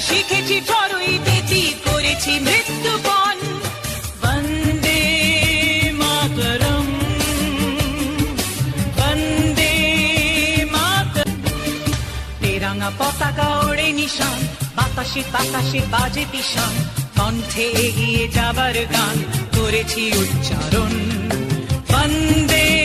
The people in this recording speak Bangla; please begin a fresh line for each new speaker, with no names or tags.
শিখেছি চড়ুই বেতি করেছি মৃত্যুপণ। বন্দে মাতরম। বন্দে মাতরম। তেরাঙা পতাকা ওড়ে নিশান, বাতাসে বাতাসে বাজে পিশান কণ্ঠে এগিয়ে যাবার গান করেছি উচ্চারণ। বন্দে